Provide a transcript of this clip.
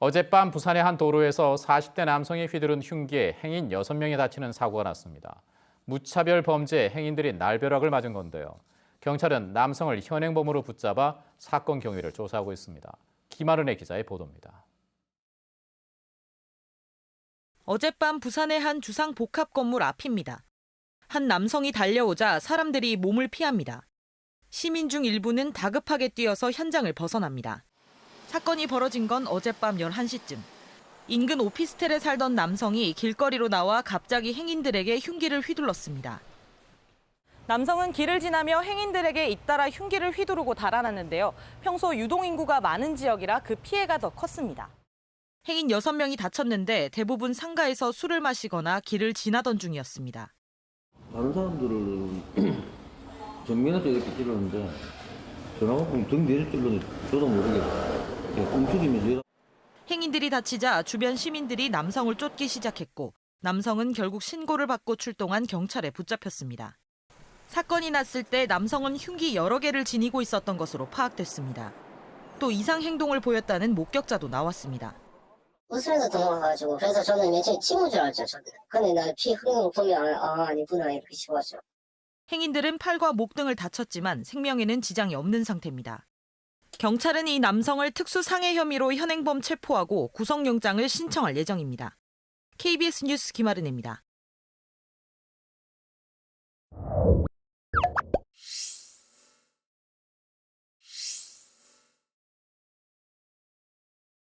어젯밤 부산의 한 도로에서 40대 남성이 휘두른 흉기에 행인 6명이 다치는 사고가 났습니다. 무차별 범죄 행인들이 날벼락을 맞은 건데요. 경찰은 남성을 현행범으로 붙잡아 사건 경위를 조사하고 있습니다. 김아른의 기자의 보도입니다. 어젯밤 부산의 한 주상 복합 건물 앞입니다. 한 남성이 달려오자 사람들이 몸을 피합니다. 시민 중 일부는 다급하게 뛰어서 현장을 벗어납니다. 사건이 벌어진 건 어젯밤 11시쯤. 인근 오피스텔에 살던 남성이 길거리로 나와 갑자기 행인들에게 흉기를 휘둘렀습니다. 남성은 길을 지나며 행인들에게 잇따라 흉기를 휘두르고 달아났는데요. 평소 유동인구가 많은 지역이라 그 피해가 더 컸습니다. 행인 6명이 다쳤는데 대부분 상가에서 술을 마시거나 길을 지나던 중이었습니다. 다른 사람들은 정면에서 이렇게 찔렀는데 저랑은 등 뒤에서 찔렀는데 저도 이러- 행인들이 다치자 주변 시민들이 남성을 쫓기 시작했고 남성은 결국 신고를 받고 출동한 경찰에 붙잡혔습니다. 사건이 났을 때 남성은 흉기 여러 개를 지니고 있었던 것으로 파악됐습니다. 또 이상 행동을 보였다는 목격자도 나왔습니다. 웃으면서 도망가가지고 그래서 저는 맨 처음에 친구인 줄 알았죠 저는 근데 나 피 흐르는 거 보면 아 아 니구나 이렇게 싶었죠 행인들은 팔과 목 등을 다쳤지만 생명에는 지장이 없는 상태입니다. 경찰은 이 남성을 특수상해 혐의로 현행범 체포하고 구속영장을 신청할 예정입니다. KBS 뉴스 김아른입니다.